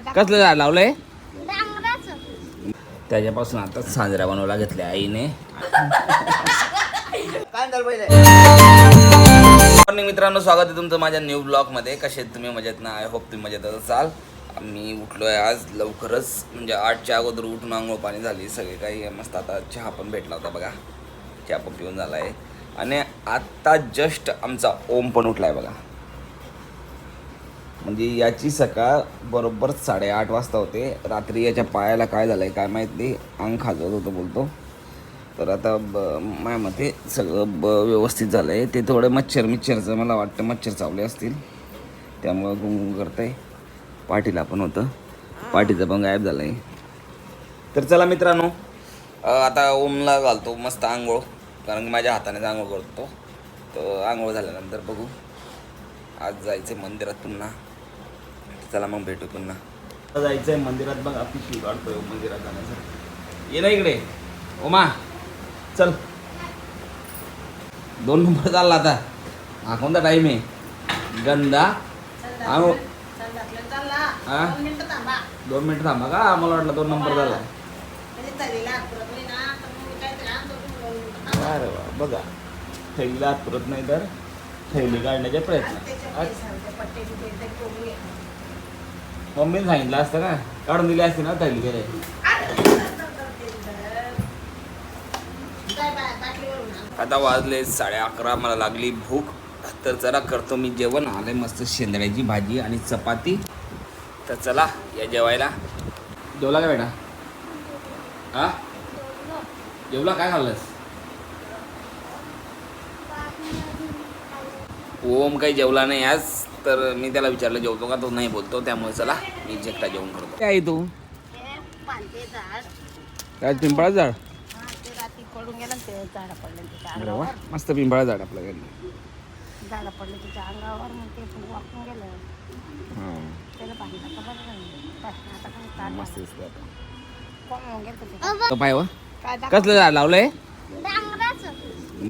कसलं झाड लावलंय? त्याच्यापासून आता साजऱ्या बनवला घेतल्या आईने. मॉर्निंग मित्रांनो स्वागत आहे तुमचं माझ्या न्यू ब्लॉगमध्ये कसे आहेत तुम्ही? मजेत ना? आय होप तुम्ही मजेत असाल. मी उठलो आहे आज लवकरच. म्हणजे आठच्या अगोदर उठून आंघोळ पाणी झाली. सगळे काही मस्त आता चहा पण भेटला होता बघा. चहा पण पिऊन झाला आहे आणि आत्ता जस्ट आमचा ओम पण उठला आहे बघा. म्हणजे याची सकाळ बरोबर साडेआठ वाजता होते. रात्री याच्या पायाला काय झालं आहे काय माहीत नाही. अंग खाजवत होतं बोलतो. तर आता ब माझ्या मते सगळं ब व्यवस्थित झालं आहे ते थोडं मच्छर मिच्छरचं मला वाटतं मच्छर चावले असतील. त्यामुळं गुंगुंग करत आहे पाठीला पण होतं. पाठीचं पण गायब झालं आहे तर चला मित्रांनो आता ओमला घालतो मस्त आंघोळ. कारण की माझ्या हातानेच आंघोळ करतो. तर आंघोळ झाल्यानंतर बघू. आज जायचं आहे मंदिरात पुन्हा. चला मग भेटू पुन्हा. जायचं आहे मंदिरात बघ पिशवी काढतोय मंदिरात जाण्यासाठी ये ना इकडे. ओमा चल. दोन नंबर चालला आता. हा कोणता टाईम आहे? गंदा. आंघोळ हा? दोन मिनिटं थांबा. का? मला वाटलं दोन नंबर झाला. अरे वा बघा. थैलीला हात पुरत नाही तर थैली काढण्याचे प्रयत्न. मम्मीने सांगितलं असतं का? काढून दिली असते ना थैली गेले आता वाजले साडे अकरा मला लागली भूक. तर जरा करतो मी जेवण. आलंय मस्त शेंदळ्याची भाजी आणि चपाती. तर चला या जेवायला. जेवला का बेटा? हा? जेवला? काय खाल्लंस? ओम काही जेवला नाही आज? तर मी त्याला विचारलं जेवतो का तो नाही बोलतो त्यामुळे चला मी एकटा जेवण करतो काय तू काय पिंपळा झाड हा, ते रात्री पडून गेलं ना ते झाड पडलं त्याच्या अरे वा अंगावर मस्त पिंपळा झाड आपल्या घरी झाड पडलं त्याच्या अंगावर मग ते वाकून गेलं हां त्याला बांधलं का बरं नाही बस, आता काय काढलं. मस्त दिसतं आता. कोण होऊन गेलं ते? तो पाय वा काय दाखव? कसलं झाड लावलंय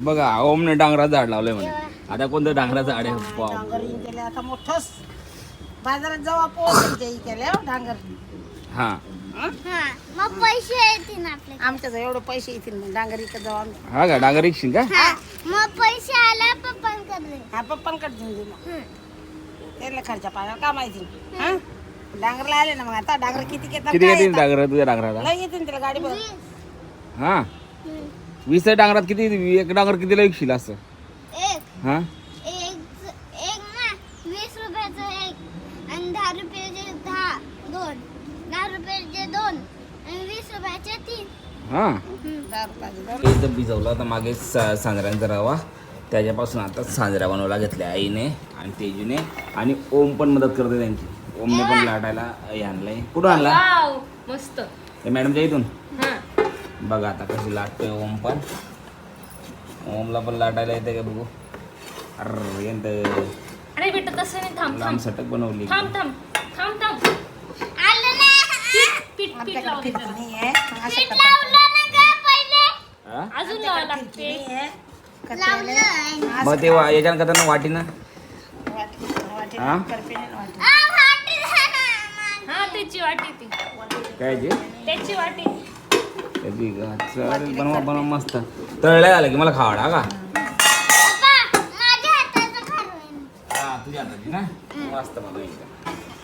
बघा ओमने डांगराचं झाड लावलंय म्हणे आता कोणतं डांगराचं झाड आहे हा, बाप. डांगर आता मोठंच. बाजारात जाऊ आपण ते केले हो डांगर. हा. मग पैसे येतील आपले आमच्याजवळ एवढे पैसे येतील मग डांगर इथं जाऊ आम्ही. हा का? डांगर इकशील का? मग पैसे आला हा पप्पांकडे देऊन देऊ मग. त्याला खर्चा पाण्याला का माहिती हा? डांगरला आले ना मग आता डांगर किती घेतात किती काय येतील येतात? डांगर तुझ्या डांगराला? लय येतील त्याला गाडी बघ हा. वीस डांगरात किती एक डांगर कितीला विकशील असं? हा? एक एक ना वीस रुपयाचं एक आणि दहा रुपयाचे दहा दोन. दहा रुपयाचे दोन आणि वीस रुपयाचे तीन. हा? भिजवलं होता मागे सा- सांजऱ्यांचा रवा. त्याच्यापासून आता सांजऱ्या बनवला घेतल्या आईने आणि तेजूने. आणि ओम पण मदत करते त्यांची. ओमने पण लाटायला हे आणलंय. कुठून आणला? वाव मस्त. हे मॅडमच्या इथून? हा. बघा आता कशी लाटतोय ओम पण. ओमला पण लाटायला येते का बघू? अरे अरे बेटा तसं नाही थांब लांब थांब सटक बनवली थांब थांब थांब थांब आलं ना पीठ पीठ आमच्याकडे लावलं फिरत जरा. नाहीये. मग असं पीठ करतात. लावलं ना का पहिले हा? अजून लावावं लागते मग ते वा- याच्यानं करताना वाटी ना वाटी- वाटी- हा? करपिणी वाटी. आ, वाटी झाला. हा त्याची वाटी ती काय ते त्याची वाटी त्याची का? चालेल बनवा बनवा मस्त तळल्या झालं की मला खावडा का पप्पा, माझ्या हाताचं खारवण. ना? मस्त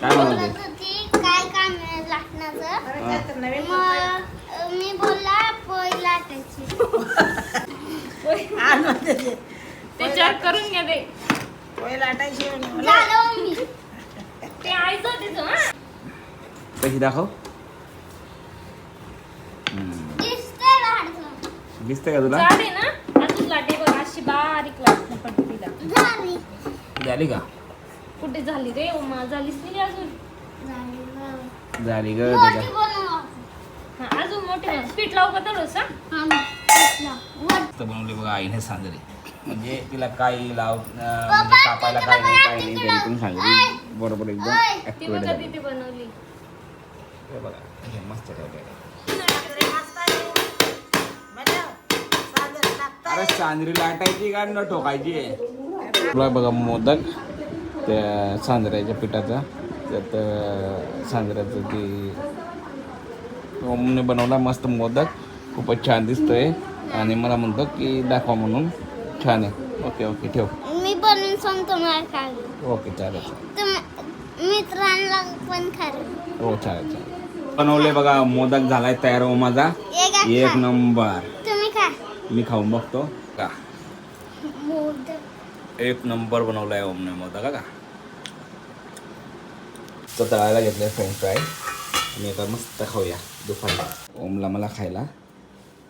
काय होती, काय काम आहे लाटण्याचं? अरे काय तर नवीन मग मी बोलला पोळी लाटायची. म्हणते ते. करून घ्या ते. झालं हो मी. ते आईचं तिचं हा. कशी दाखव. हम्म. दिसतंय बाहेरचं. दिसतंय का तुला? जाड आहे ना अजून लाटे बघ अशी बारीक लाटणं पडते तिला. झाली. झाली का? कुठे झाली रे? उमा झालीच नाही अजून? झाली ग मोठी त्याच्या बनवा. हा अजून मोठे. पीठ लावू का हा. मस्त बनवली बघा आईने सांजरी म्हणजे तिला काही लाव म्हणजे कापायला काय नाही काय नाही. तरी पण सांगली बरोबर एकदम बघा झाली. बनवली. हे बघा हे मस्त लागतं. अरे सांजरी लाटायची का न ठोकायची? तुला बघा मोदक. त्या सांजऱ्याच्या पिठाचा त्यात सांजऱ्याचं ते ओमने बनवला मस्त मोदक. खूपच छान दिसतोय. आणि मला म्हणतो की दाखवा म्हणून. छान आहे. ओके ओके ठेव. मी बनवून सांगतो मला ओके चालेल. मित्रांना पण हो चालेल चालेल. बनवले बघा मोदक झालाय तयार हो माझा. एक एक नंबर. तुम्ही खा. मी खाऊन बघतो. का? मोदक. एक नंबर बनवलाय ओमने मोदक का? तो तळायला घेतलाय फ्रेंच फ्राय आणि आता मस्त खाऊया दुपारी. ओमला मला खायला.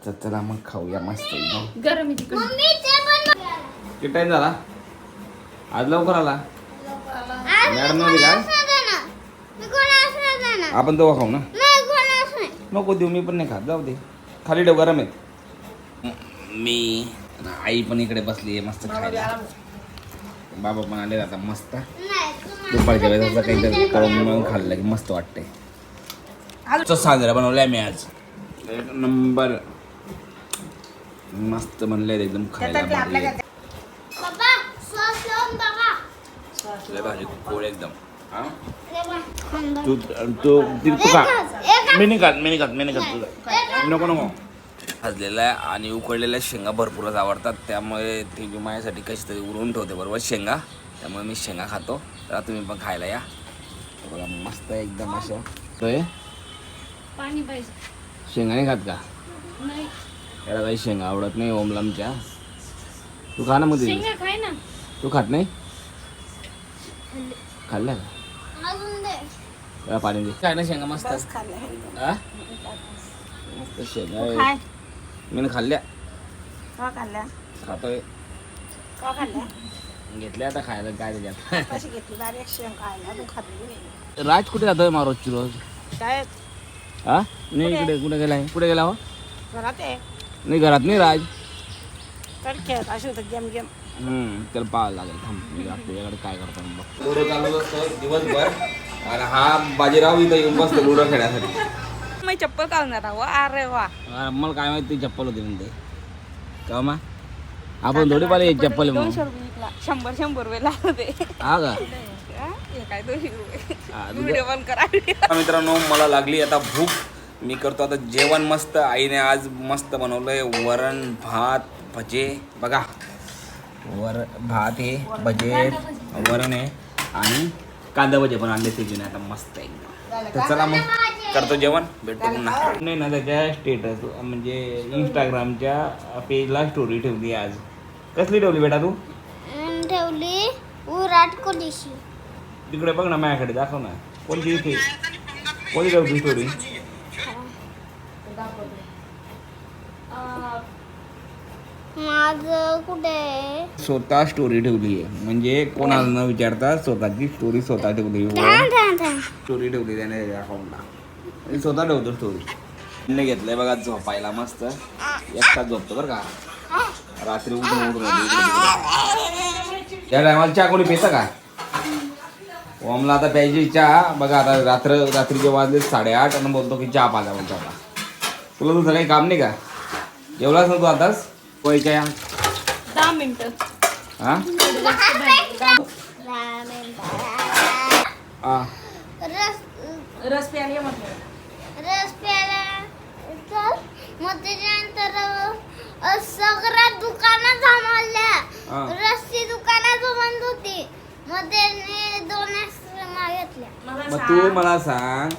तर चला मग खाऊया मस्त गरम किती टाइम झाला? आज लवकर आला? मॅडम नव्हती का जाणार मी कोणाच नाही जाणार आपण तेव्हा खाऊ ना? नाही कोणाच नाही नको देऊ मी पण नाही खात. जाऊ दे. खाली ठेव गरम आहेत म- आई पण इकडे बसली आहे मस्त खायला. बाबा पण आले आता मस्त. दुपारच्या वेळेस असं काहीतरी करून मिळून खाल्लं की मस्त वाटते आजचं साजरा बनवलाय मी आज. एक नंबर मस्त बनलंय एकदम खायला गोड एकदम. हा? तू मी नाही खात मी नाही खात मी नाही खात. तुला नको नको. भाजलेला आहे आणि उकडलेल्या शेंगा भरपूरच आवडतात. त्यामुळे ती माझ्यासाठी कशी तरी उरून ठेवते बरोबर? शेंगा? त्यामुळे मी शेंगा खातो. तर तुम्ही पण खायला या. हे बघा मस्त आहे एकदम अशा. तर पाणी पाहिजे. शेंगा नाही खात का? नाही. त्याला काही शेंगा आवडत नाही ओमलामच्या. तू खा ना मग दिदी. शेंगा खाय ना. तू खात नाही? खाल्ला. का? पाणी दे. काय ना शेंगा मस्त? मस्त शेंगा मी खाल्ल्या. खाल्ल्या. खातोय. खाल्ल्या. घेतल्या आता खायला काय त्याच्यात? कशी घेतली? बारीक शेंग खायला तू खाल्ली राज कुठे जातोय मा रोजची रोज? काय? हा? नाही इकडे कुठे गेलाय कुठे गेला हो? घरात आहे. नाही घरात नाही राज. तर खेळत अशी होतं गेम गेम. हम्म त्याला पाहावं लागेल थांब मी तुझ्याकडे काय करतो मग लुडो चालू असतो दिवसभर आणि हा बाजीराव इथं येऊन बसतो लुडो खेळण्यासाठी मी चप्पल घालणार वा अरे वा. अरे मला काय माहिती ती चप्पल होती म्हणते. का मा आपण थोडी पाहिजे चप्पल आहे म्हणून. दोनशे रुपये. शंभर शंभर रुपये लागते हा का? हे? काय दोनशे रुपये? हा, व्हिडिओ बंद करा मित्रांनो मला लागली आता भूक. मी करतो आता जेवण मस्त. आईने आज मस्त बनवलंय वरण भात भजे. बघा वर भात आहे भजे वरण आहे आणि कांदा भजे पण आणले ते घेऊन आता मस्त आहे. एकदम तर चला मग करतो जेवण. भेटतो पुन्हा. नाही ना त्याच्या स्टेटस म्हणजे इंस्टाग्रामच्या पेजला स्टोरी ठेवली आज. कसली ठेवली बेटा तू? तिकडे बघ ना माझ्याकडे दाखव ना. कोणती इथे? कोणती ठेवली स्टोरी माझं कुठे? स्वतः स्टोरी ठेवली आहे. म्हणजे कोणाला न विचारता स्वतःची स्टोरी स्वतः ठेवली थांब थांब थांब. स्टोरी ठेवली त्याने अकाउंटला स्वतः ठेवतो स्टोरी ने घेतलंय बघा झोपायला मस्त. एकटाच झोपतो बरं का. रात्री उठून उठून येतो इकडे तिकडे. या टायमाला चहा कोणी पितं का? ओमला आता प्यायची चहा बघा आता रात्र रात्रीचे वाजले साडेआठ आणि बोलतो की चहा पाजा बोलतो आता. तुला तुझं काही काम नाही का? जेवलाच ना तू आताच? पोयच्या या. दहा मिनिटं. हा? हा. रस रस प्यायला म्हटलं. रस प्यायला चल मग त्याच्यानंतर अ, सगळ्या दुकानं. थांबवल्या रस्सी दुकानं बंद होती. मग त्याने दोन आईस्क्रीम घेतल्या. मला मग सांग. तू मला सांग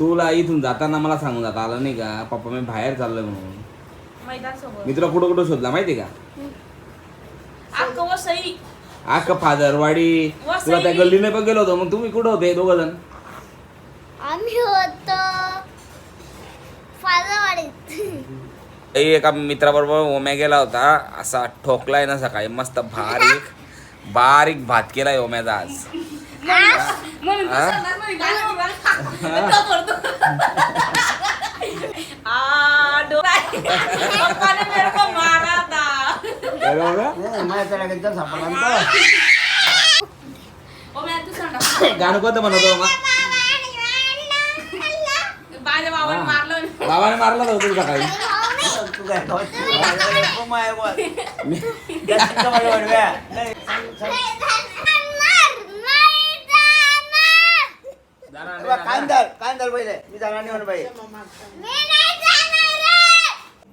तुला इथून जाताना मला सांगून जाता आलं नाही का? पप्पा मी बाहेर चाललोय म्हणून. मैदान सोबत मी तुला कुठं कुठं शोधला माहिती का? अख्खं वसई. आक फादरवाडी. वसई. तुला त्या गल्लीने पण गेलो होतो मग तुम्ही कुठं होते दोघ जण आम्ही होतो फाजवाडीत एका मित्राबरोबर ओम्या गेला होता असा ठोकलाय ना सकाळी मस्त बारीक बारीक भात केलाय ओम्याचा आज हा? दुसऱ्यांदा म्हणे, काय बाबा? तो करतो. आ, डोळा. पप्पाने मेरे को मारा था. काय रे ओम्या? ओ, मैं तू सांग. गाणं कोणतं म्हणतो बाबाने मारलं होता सकाळी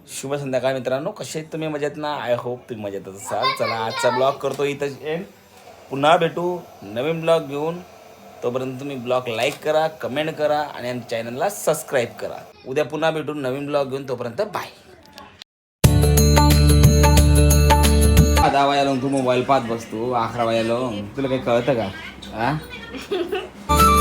शुभ संध्याकाळ मित्रांनो कसे आहेत तुम्ही मजेत ना आय होप तुम्ही मजेत असाल चला आजचा ब्लॉग करतो इथं एंड पुन्हा भेटू नवीन ब्लॉग घेऊन तोपर्यंत तुम्ही ब्लॉग लाईक करा कमेंट करा आणि आमच्या चॅनलला सबस्क्राईब करा उद्या पुन्हा भेटू नवीन ब्लॉग घेऊन तोपर्यंत बाय दहा वाजायला तू मोबाईल पाहत बसतो अकरा वाजायला तुला काही कळतं का? आ?